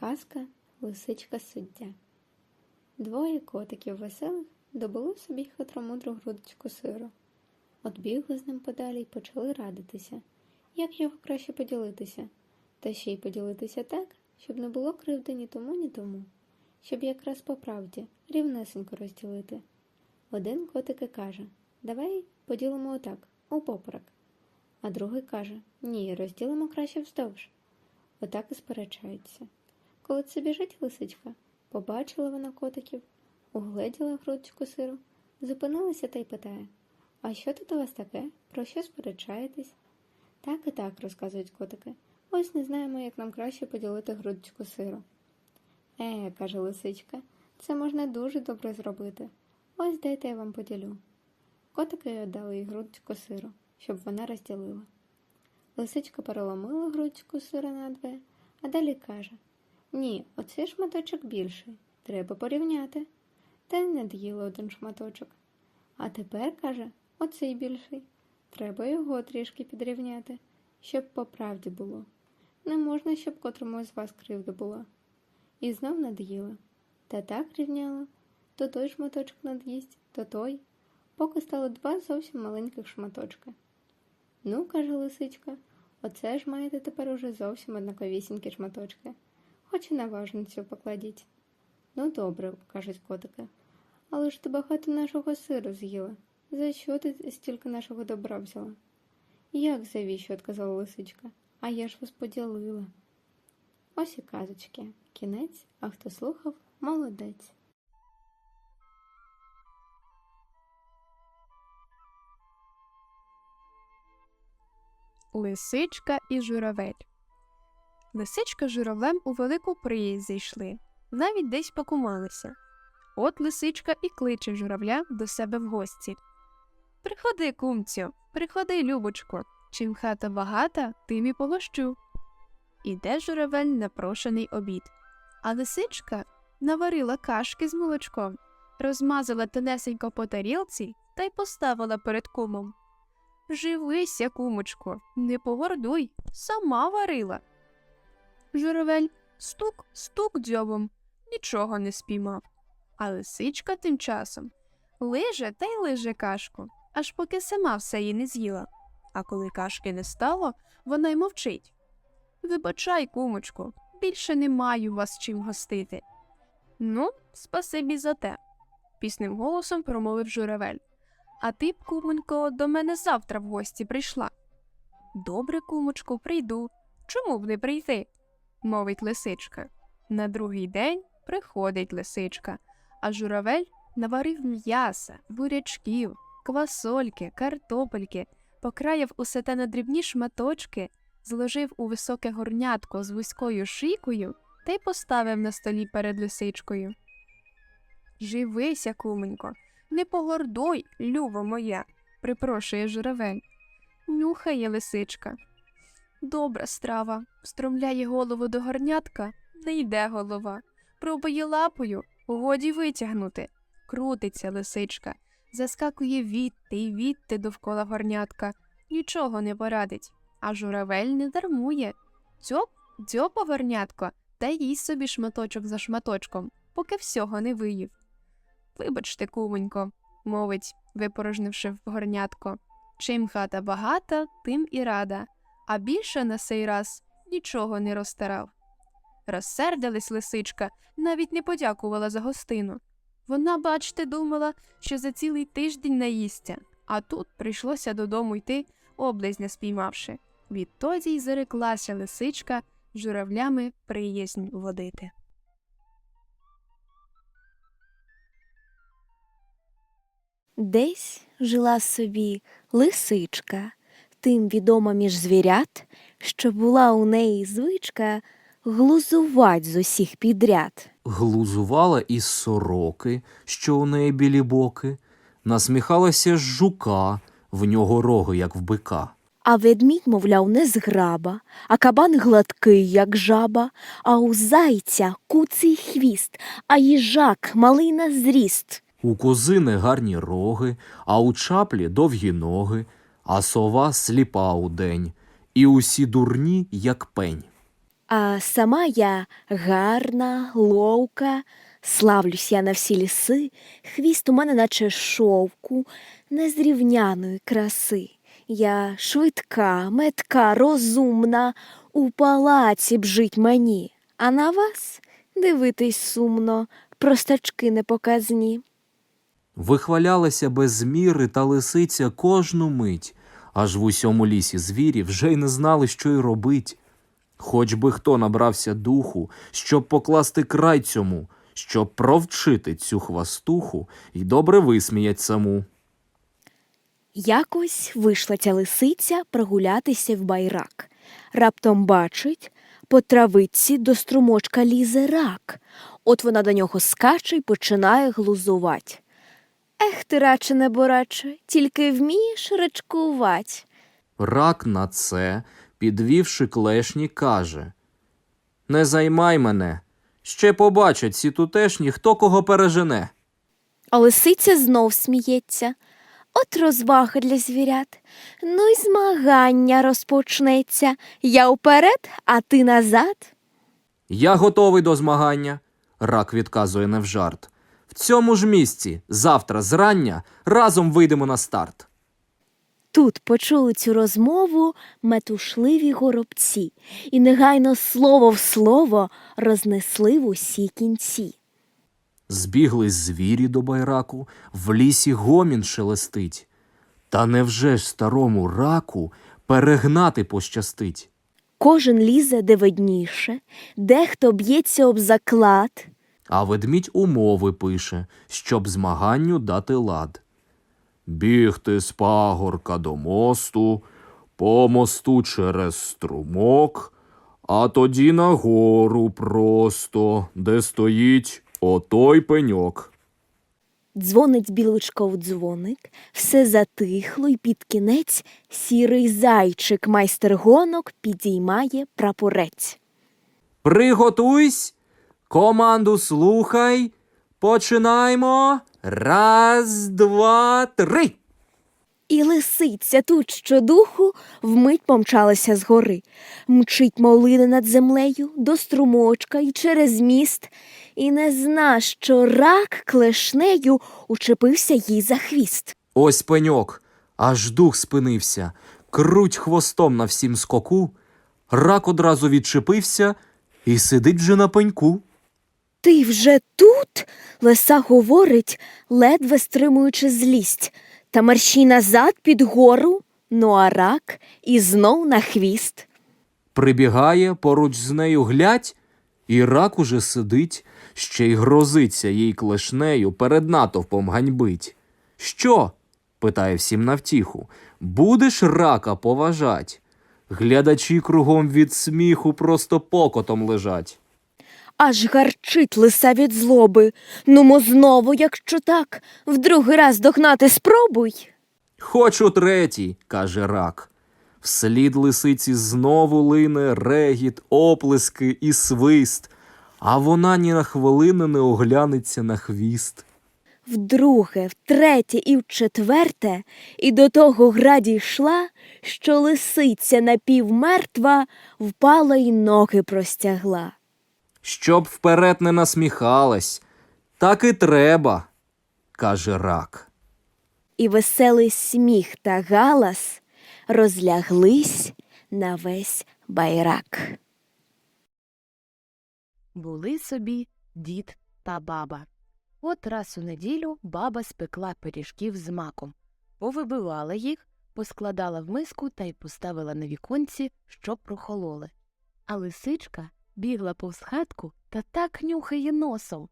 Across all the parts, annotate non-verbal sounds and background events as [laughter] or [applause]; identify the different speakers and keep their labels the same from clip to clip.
Speaker 1: Казка Лисичка суддя. Двоє котиків веселих добули собі хитромудру грудочку сиру. От бігли з ним подалі й почали радитися, як його краще поділитися, та ще й поділитися так, щоб не було кривди ні тому, ні тому, щоб якраз по правді рівнесенько розділити. Один котик і каже Давай поділимо отак, упоперек. А другий каже Ні, розділимо краще вздовж. Отак і сперечаються. Коли це біжить лисичка, побачила вона котиків, угледіла грудочку сиру, зупинилася та й питає А що тут у вас таке? Про що сперечаєтесь? Так і так, розказують котики. Ось не знаємо, як нам краще поділити грудочку сиру. Е, каже лисичка, це можна дуже добре зробити. Ось дайте я вам поділю. Котики віддали їй грудочку сиру, щоб вона розділила. Лисичка переломила грудочку сира на дві, а далі каже Ні, оцей шматочок більший. Треба порівняти. Та й не д'їла один шматочок. А тепер, каже, оцей більший. Треба його трішки підрівняти, щоб по правді було. Не можна, щоб котрому з вас кривда була. І знов над'їла. Та так рівняла. То той шматочок над'їсть, то той, поки стало два зовсім маленьких шматочка. Ну, каже лисичка, оце ж маєте тепер уже зовсім однаковісінькі шматочки, хоч і на важницю покладіть. Ну, добре, кажуть котики, але ж ти багато нашого сиру з'їла. За що ти стільки нашого добра взяла? Як завіщо, отказала лисичка, а я ж вас поділила. Ось і казочки. Кінець, а хто слухав, молодець.
Speaker 2: Лисичка і журавель. Лисичка журавлем у велику приязнь зайшли, навіть десь покумалися. От лисичка і кличе журавля до себе в гості. Приходи, кумцю, приходи, любочко. Чим хата багата, тим і погощу. Іде журавель на прошений обід. А лисичка наварила кашки з молочком, розмазала тонесенько по тарілці та й поставила перед кумом. Живися, кумочко, не погордуй, сама варила. Журавель стук, стук дзьобом, нічого не спіймав. А лисичка тим часом лиже та й лиже кашку, аж поки сама все її не з'їла. А коли кашки не стало, вона й мовчить. Вибачай, кумочко, більше не маю вас чим гостити. Ну, спасибі за те, пісним голосом промовив журавель. А ти б, кумонько, до мене завтра в гості прийшла. Добре, кумочко, прийду. Чому б не прийти? Мовить лисичка. На другий день приходить лисичка, а журавель наварив м'яса, бурячків, квасольки, картопельки, покраяв усе те на дрібні шматочки, зложив у високе горнятко з вузькою шийкою та й поставив на столі перед лисичкою. Живися, куменько, не погордуй, люба моя, припрошує журавель. Нюхає лисичка. Добра страва, стромляє голову до горнятка, не йде голова. Пробує лапою, годі витягнути. Крутиться лисичка, заскакує відти й відти довкола горнятка, нічого не порадить. А журавель не дармує. Дзьоп, дзьопа горнятко, та їсть собі шматочок за шматочком, поки всього не виїв. Вибачте, куменько, мовить, випорожнивши в горнятко. Чим хата багата, тим і рада, а більше на сей раз нічого не розтарав. Розсердилась лисичка, навіть не подякувала за гостину. Вона, бачте, думала, що за цілий тиждень наїсться, а тут прийшлося додому йти, облизня спіймавши. Відтоді й зареклася лисичка журавлями приязнь водити.
Speaker 3: Десь жила собі лисичка, тим відома між звірят, що була у неї звичка глузувать з усіх підряд.
Speaker 4: глузувала із сороки, що у неї білі боки, насміхалася з жука, в нього роги, як в бика.
Speaker 3: А ведмідь, мовляв, не зграба, а кабан гладкий, як жаба, а у зайця куций хвіст, а їжак малий на зріст.
Speaker 4: У козини гарні роги, а у чаплі довгі ноги, а сова сліпа удень, і усі дурні, як пень.
Speaker 3: А сама я гарна, ловка, славлюсь я на всі ліси, хвіст у мене наче шовку, незрівняної краси. Я швидка, метка, розумна, у палаці б жить мені, а на вас дивитись сумно, простачки непоказні.
Speaker 4: Вихвалялася без міри та лисиця кожну мить, аж в усьому лісі звірі вже й не знали, що й робить. Хоч би хто набрався духу, щоб покласти край цьому, щоб провчити цю хвастуху і добре висміять саму.
Speaker 3: Якось вийшла ця лисиця прогулятися в байрак. Раптом бачить, по травиці до струмочка лізе рак. От вона до нього скаче й починає глузувать. Ех ти, раче небораче, тільки вмієш рачкувать.
Speaker 4: Рак на це, підвівши клешні, каже Не займай мене. Ще побачать ці тутешні, хто кого пережене.
Speaker 3: А лисиця знов сміється. От розвага для звірят. Ну й змагання розпочнеться. Я вперед, а ти назад.
Speaker 4: Я готовий до змагання, рак відказує не в жарт. Цьому ж місці, завтра зрання, разом вийдемо на старт.
Speaker 3: Тут почули цю розмову метушливі горобці і негайно слово в слово рознесли в усі кінці.
Speaker 4: Збіглись звірі до байраку, в лісі гомін шелестить. Та невже ж старому раку перегнати пощастить?
Speaker 3: Кожен лізе де видніше, дехто б'ється об заклад.
Speaker 4: А ведмідь умови пише, щоб змаганню дати лад. Бігти з пагорка до мосту, по мосту через струмок, а тоді нагору просто, де стоїть отой пеньок.
Speaker 3: Дзвонить білочков дзвоник, все затихло, й під кінець сірий зайчик майстер гонок підіймає прапорець.
Speaker 4: Приготуйсь, команду слухай. Починаємо. Раз, два, три.
Speaker 3: І лисиця тут щодуху вмить помчалася згори. Мчить молина над землею до струмочка й через міст, і не зна, що рак клешнею учепився їй за хвіст.
Speaker 4: Ось пеньок, аж дух спинився, круть хвостом на всім скоку. Рак одразу відчепився і сидить вже на пеньку.
Speaker 3: Ти вже тут? Лиса говорить, ледве стримуючи злість, та мерщій назад під гору, ну а рак і знов на хвіст.
Speaker 4: Прибігає поруч з нею глядь, і рак уже сидить, ще й грозиться їй клешнею перед натовпом ганьбить. Що? питає всім навтіху. Будеш рака поважать? Глядачі кругом від сміху просто покотом лежать.
Speaker 3: Аж гарчить лиса від злоби. Нумо знову, якщо так, в другий раз догнати спробуй.
Speaker 4: Хочу третій, каже рак. Вслід лисиці знову лине регіт, оплески і свист, а вона ні на хвилину не оглянеться на хвіст.
Speaker 3: Вдруге, втретє і вчетверте, і до того гра дійшла, що лисиця напівмертва впала й ноги простягла.
Speaker 4: Щоб вперед не насміхалась, так і треба, каже рак.
Speaker 3: І веселий сміх та галас розляглись на весь байрак.
Speaker 5: Були собі дід та баба. От раз у неділю баба спекла пиріжків з маком, повибивала їх, поскладала в миску та й поставила на віконці, щоб прохололи. А лисичка бігла повз хатку та так нюхає носом.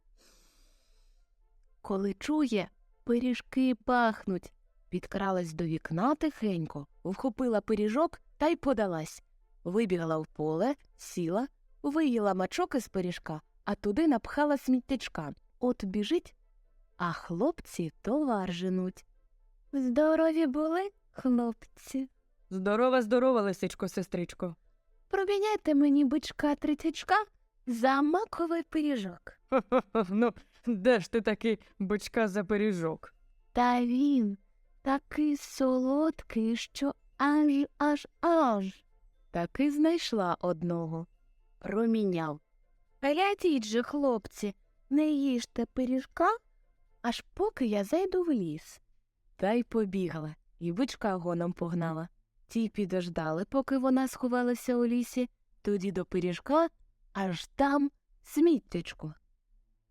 Speaker 5: Коли чує, пиріжки пахнуть, підкралась до вікна тихенько, вхопила пиріжок та й подалась. Вибігла в поле, сіла, виїла мачок із пиріжка, а туди напхала сміттячка. От біжить, а хлопці товар женуть. Здорові були, хлопці.
Speaker 6: Здорова, здорова, лисичко, сестричко.
Speaker 5: Проміняйте мені бичка тритячка за маковий пиріжок. [laughs]
Speaker 6: Ну, де ж ти такий бичка за пиріжок?
Speaker 5: Та він такий солодкий, що аж аж аж. Таки знайшла одного. проміняв. Глядіть же, хлопці, не їжте пиріжка, аж поки я зайду в ліс. Та й побігла, і бичка гоном погнала. Ті підождали, поки вона сховалася у лісі, тоді до пиріжка, аж там сміттячко.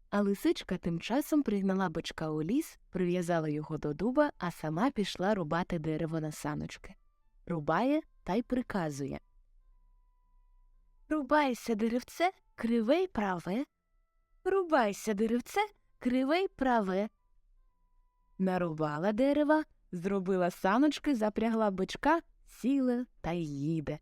Speaker 5: А лисичка тим часом пригнала бичка у ліс, прив'язала його до дуба, а сама пішла рубати дерево на саночки. Рубає та й приказує. Рубайся, деревце, криве й праве. Рубайся, деревце, криве й праве. Нарубала дерева, зробила саночки, запрягла бичка, сіла та їде.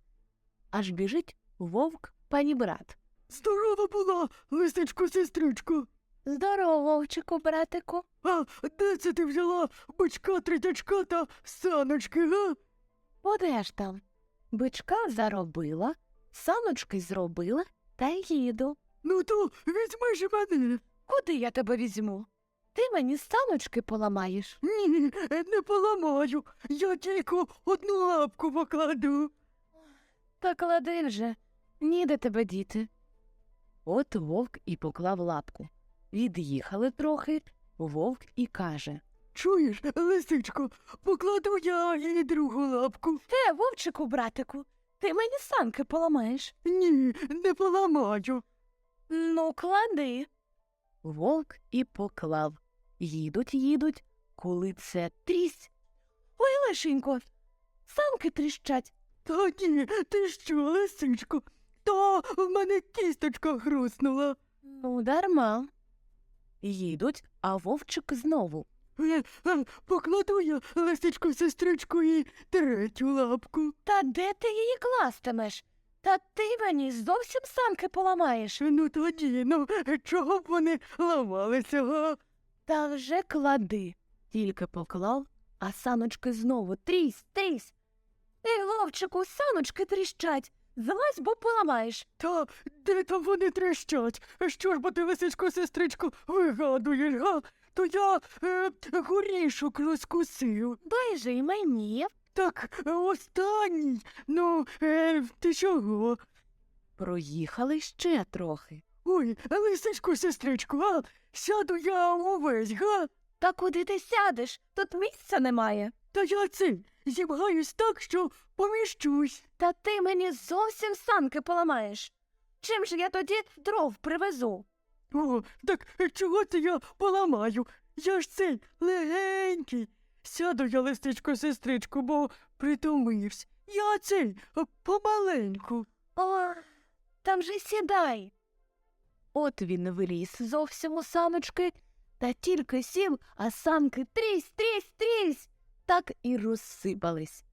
Speaker 5: Аж біжить вовк пані брат.
Speaker 6: Здорова була, лисичко сестричко.
Speaker 5: Здорово, вовчику, братику.
Speaker 6: А де це ти взяла бичка, третячка та саночки, га?
Speaker 5: Буде ж там. Бичка заробила, саночки зробила та їду.
Speaker 6: Ну то візьми ж мене.
Speaker 5: Куди я тебе візьму? Ти мені саночки поламаєш.
Speaker 6: Ні, не поламаю. Я тільки одну лапку покладу.
Speaker 5: Та клади вже, ніде тебе діти. От вовк і поклав лапку. Від'їхали трохи, вовк і каже
Speaker 6: Чуєш, лисичко, покладу я і другу лапку.
Speaker 5: Те, вовчику, братику, ти мені санки поламаєш.
Speaker 6: Ні, не поламаю.
Speaker 5: Ну, клади. Вовк і поклав. Їдуть, їдуть, коли це трісь. Ой, лишенько, санки тріщать.
Speaker 6: Та ні, ти що, лисичко? Та в мене кісточка хруснула.
Speaker 5: Ну, дарма. Їдуть, а вовчик знову.
Speaker 6: Е, е, Покладу я лисичку сестричку і третю лапку.
Speaker 5: Та де ти її кластимеш? Та ти мені зовсім санки поламаєш.
Speaker 6: Ну тоді, ну чого б вони ламалися, га?
Speaker 5: Та вже клади. Тільки поклав, а саночки знову трісь, трісь. Ей, вовчику, саночки тріщать. Злазь, бо поламаєш.
Speaker 6: Та де там вони трещать? Що ж бо ти, лисичко, сестричко, вигадуєш, га? То я е, горішок розкусив.
Speaker 5: Дай же й мені.
Speaker 6: Так, останній. Ну, е, ти чого?
Speaker 5: Проїхали ще трохи.
Speaker 6: Ой, лисичко, сестричко, а сяду я увесь, га?
Speaker 5: Та куди ти сядеш? Тут місця немає.
Speaker 6: Та я цей зімгаюсь так, що поміщусь.
Speaker 5: Та ти мені зовсім санки поламаєш. Чим ж я тоді дров привезу?
Speaker 6: О, так чого це я поламаю? Я ж цей легенький. Сяду я, листичко, сестричко, бо притомився. Я цей е, помаленьку.
Speaker 5: О, там же сідай. От він виліз зовсім у саночки, та тільки сів, а санки трісь, трісь, трісь, так і розсипались.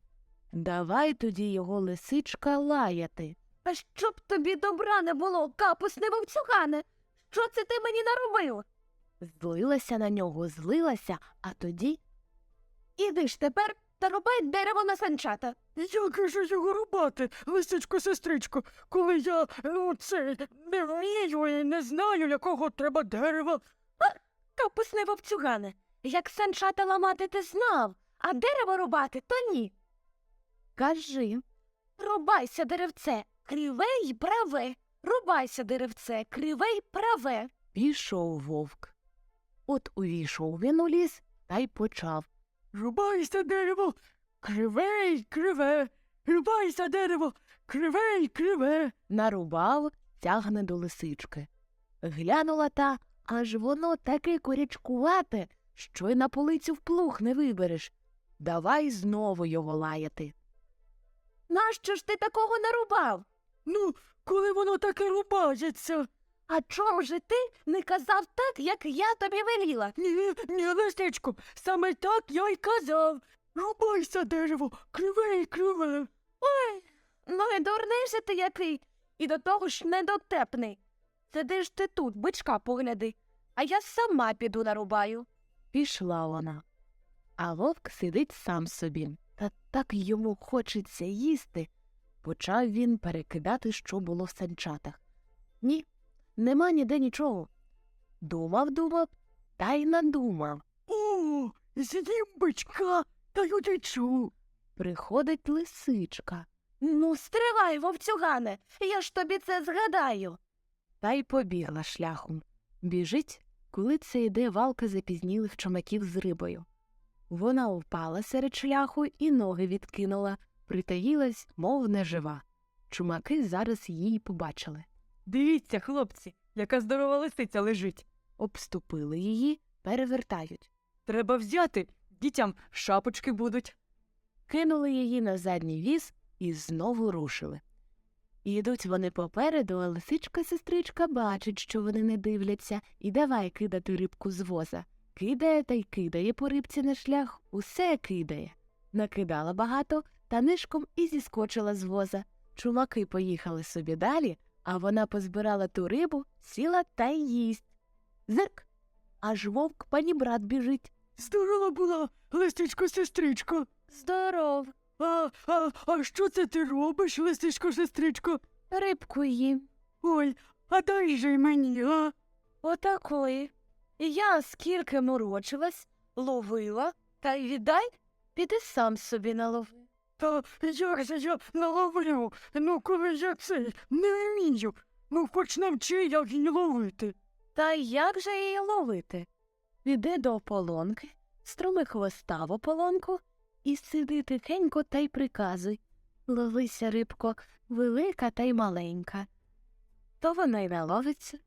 Speaker 5: Давай тоді його лисичка лаяти. А щоб тобі добра не було, капусне вовцюгане. Що це ти мені наробив? Злилася на нього, злилася, а тоді. Іди ж тепер та рубай дерево на санчата.
Speaker 6: Як же його рубати, лисичко, сестричко, коли я ну, це не вмію і не знаю, якого треба дерева.
Speaker 5: Капусне вовцюгане, як санчата ламати ти знав, а дерево рубати то ні. Кажи, рубайся, деревце, криве й праве. Рубайся, деревце, криве й праве. Пішов вовк. От увійшов він у ліс та й почав.
Speaker 6: Рубайся дерево, криве й криве. Рубайся дерево, криве й криве.
Speaker 5: Нарубав, тягне до лисички. Глянула та, аж воно таке корячкувате, що й на полицю в плуг не вибереш. Давай знову його лаяти. Нащо ж ти такого нарубав?
Speaker 6: Ну, коли воно таке рубається.
Speaker 5: А чому же ти не казав так, як я тобі веліла?
Speaker 6: Ні, ні, листечко, саме так я й казав. Рубайся дерево, криве й криве.
Speaker 5: Ой, ну і дурний же ти який, і до того ж недотепний. Сидиш ти тут, бичка погляди, а я сама піду нарубаю. Пішла вона. А вовк сидить сам собі, та так йому хочеться їсти. Почав він перекидати, що було в санчатах. Ні, нема ніде нічого. Думав, думав, та й надумав.
Speaker 6: О, з'їм бичка та й утечу.
Speaker 5: Приходить лисичка. Ну, стривай, вовцюгане, я ж тобі це згадаю. Та й побігла шляхом. Біжить, коли це йде валка запізнілих чумаків з рибою. Вона впала серед шляху і ноги відкинула, притаїлась, мов нежива. Чумаки зараз її побачили.
Speaker 6: Дивіться, хлопці, яка здорова лисиця лежить.
Speaker 5: Обступили її, перевертають.
Speaker 6: Треба взяти, дітям шапочки будуть.
Speaker 5: кинули її на задній віз і знову рушили. Ідуть вони попереду, а лисичка-сестричка бачить, що вони не дивляться, і давай кидати рибку з воза. Кидає та й кидає по рибці на шлях, усе кидає. Накидала багато, та нишком і зіскочила з воза. Чумаки поїхали собі далі, а вона позбирала ту рибу, сіла та й їсть. Зирк! Аж вовк панібрат біжить.
Speaker 6: Здорова була, лисичко, сестричко.
Speaker 5: Здоров,
Speaker 6: А, а, а що це ти робиш, лисичко, сестричко?
Speaker 5: рибку їм.
Speaker 6: Ой, а дай же й мені, а?
Speaker 5: Отакої. Я скільки морочилась, ловила, та й віддай, піди сам собі налови.
Speaker 6: Та як же я наловлю? Ну, коли я цей не вмію. Ну, хоч навчи, як її ловити.
Speaker 5: Та як же її ловити? Піди до ополонки, струми хвоста в ополонку і сиди тихенько та й приказуй. Ловися, рибко, велика та й маленька. То вона й наловиться.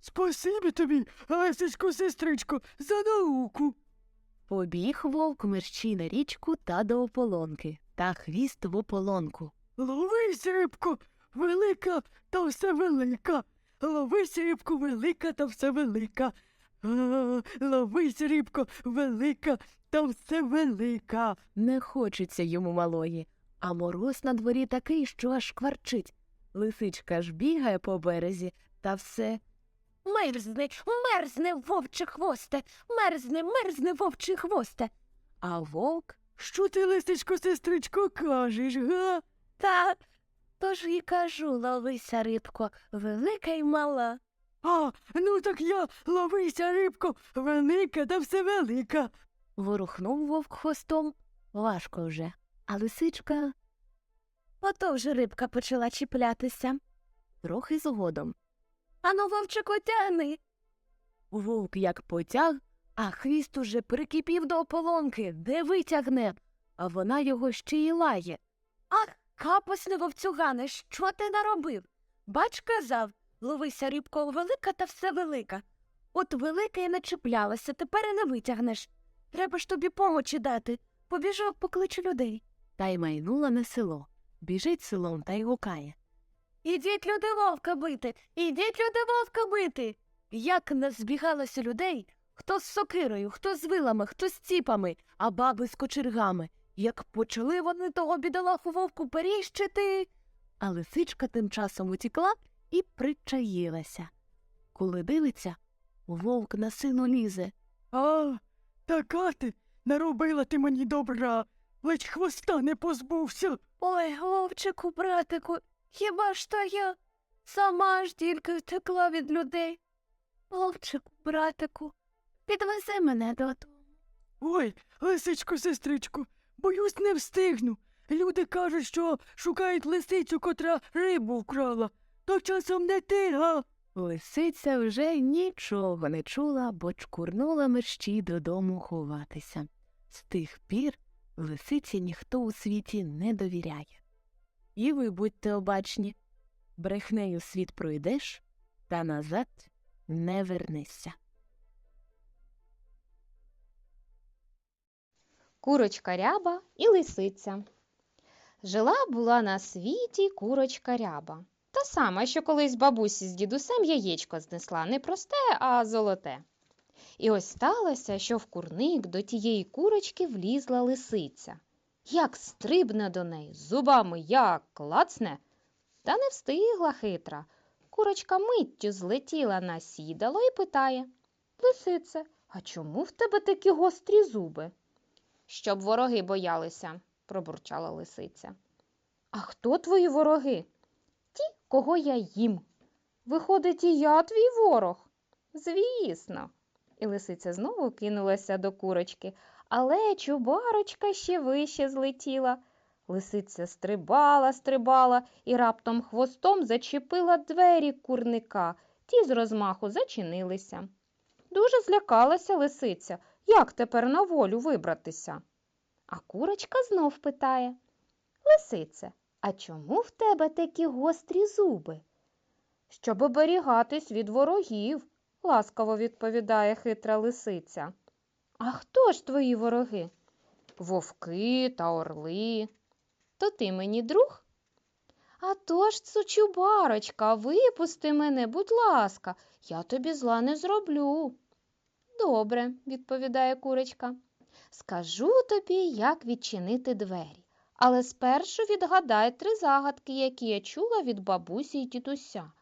Speaker 6: Спасибі тобі, лисичко, сестричко, за науку.
Speaker 5: Побіг вовк мерщій на річку та до ополонки, та хвіст в ополонку.
Speaker 6: Ловись, рибко, велика та все велика. Ловись, рибко, велика та все велика. Ловись, рибко, велика та все велика.
Speaker 5: Не хочеться йому малої, а мороз на дворі такий, що аж кварчить. Лисичка ж бігає по березі та все. Мерзне, мерзне, вовче хвосте, мерзне, мерзне, вовче хвосте. А вовк
Speaker 6: Що ти, лисичко, сестричко, кажеш, га?
Speaker 5: та тож і кажу, ловися, рибко, велика й мала.
Speaker 6: А, ну так я ловися, рибко, велика та все велика.
Speaker 5: Ворухнув вовк хвостом. Важко вже. А лисичка. Ото вже рибка почала чіплятися. Трохи згодом. Ану, вовчику, тягни. Вовк як потяг, а хвіст уже прикипів до ополонки, де витягне, а вона його ще й лає. Ах, капосне вовцюгане, що ти наробив? Бач, казав, ловися, рибко, велика та все велика. От велика і начеплялася, тепер і не витягнеш. Треба ж тобі помочі дати. Побіжав, покличу людей. Та й майнула на село. Біжить селом та й гукає. Ідіть, люди, вовка бити, ідіть, люди, вовка бити. Як назбігалося людей, хто з сокирою, хто з вилами, хто з ціпами, а баби з кочергами. Як почали вони того бідолаху вовку періщити. А лисичка тим часом утікла і причаїлася. Коли дивиться, вовк на сину лізе.
Speaker 6: А, така ти, наробила ти мені добра, ледь хвоста не позбувся.
Speaker 5: Ой, вовчику, братику, хіба ж то я сама ж тільки втекла від людей. Вовчику, братику, підвези мене додому.
Speaker 6: Ой, лисичко, сестричко, боюсь, не встигну. Люди кажуть, що шукають лисицю, котра рибу вкрала. То часом не ти, га?
Speaker 5: Лисиця вже нічого не чула, бо чкурнула мерщій додому ховатися. З тих пір лисиці ніхто у світі не довіряє. І ви будьте обачні. Брехнею світ пройдеш, та назад не вернешся.
Speaker 7: Курочка ряба і лисиця. Жила була на світі курочка ряба. Та сама, що колись бабусі з дідусем яєчко знесла не просте, а золоте. І ось сталося, що в курник до тієї курочки влізла лисиця. Як стрибне до неї, зубами як клацне. Та не встигла хитра. Курочка миттю злетіла на сідало і питає Лисице, а чому в тебе такі гострі зуби? Щоб вороги боялися, пробурчала лисиця. А хто твої вороги? Ті, кого я їм. Виходить, і я твій ворог. Звісно. І лисиця знову кинулася до курочки, але чубарочка ще вище злетіла. Лисиця стрибала, стрибала і раптом хвостом зачепила двері курника. Ті з розмаху зачинилися. Дуже злякалася лисиця. Як тепер на волю вибратися? А курочка знов питає Лисице, а чому в тебе такі гострі зуби? Щоб оберігатись від ворогів, ласкаво відповідає хитра лисиця. А хто ж твої вороги? Вовки та орли. То ти мені друг? А то ж, цучубарочка, випусти мене, будь ласка, я тобі зла не зроблю. Добре, відповідає курочка. Скажу тобі, як відчинити двері. Але спершу відгадай три загадки, які я чула від бабусі й дідуся.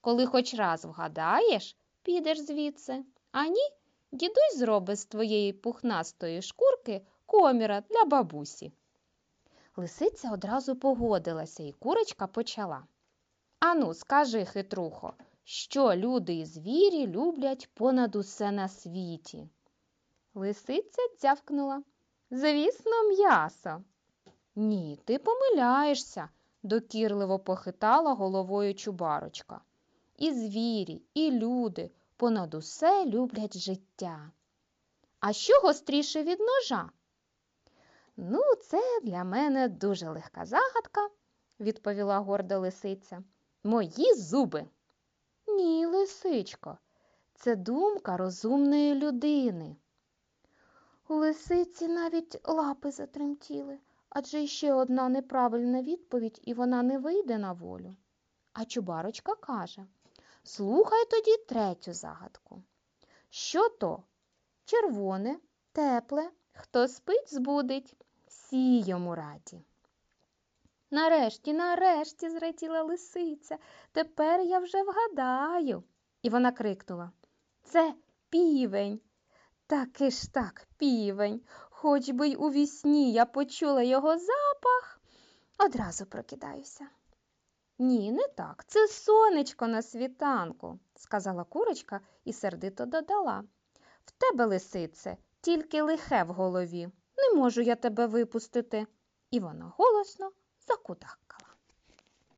Speaker 7: Коли хоч раз вгадаєш, підеш звідси. А ні, дідусь зробить з твоєї пухнастої шкурки коміра для бабусі. Лисиця одразу погодилася, і курочка почала. Ану, скажи, хитрухо, що люди і звірі люблять понад усе на світі? Лисиця дзявкнула. Звісно, м'ясо. Ні, ти помиляєшся, докірливо похитала головою чубарочка. І звірі, і люди понад усе люблять життя. А що гостріше від ножа? Ну, це для мене дуже легка загадка, відповіла горда лисиця. Мої зуби. Ні, лисичко, це думка розумної людини. У лисиці навіть лапи затремтіли, адже ще одна неправильна відповідь, і вона не вийде на волю. А чубарочка каже Слухай тоді третю загадку. Що то? Червоне, тепле, хто спить, збудить, всі йому раді. Нарешті, нарешті, зраділа лисиця, тепер я вже вгадаю. І вона крикнула Це півень. Таки ж так, півень, хоч би й у вісні я почула його запах, одразу прокидаюся. Ні, не так. Це сонечко на світанку, сказала курочка і сердито додала. В тебе, лисице, тільки лихе в голові. Не можу я тебе випустити. І вона голосно 貞子だ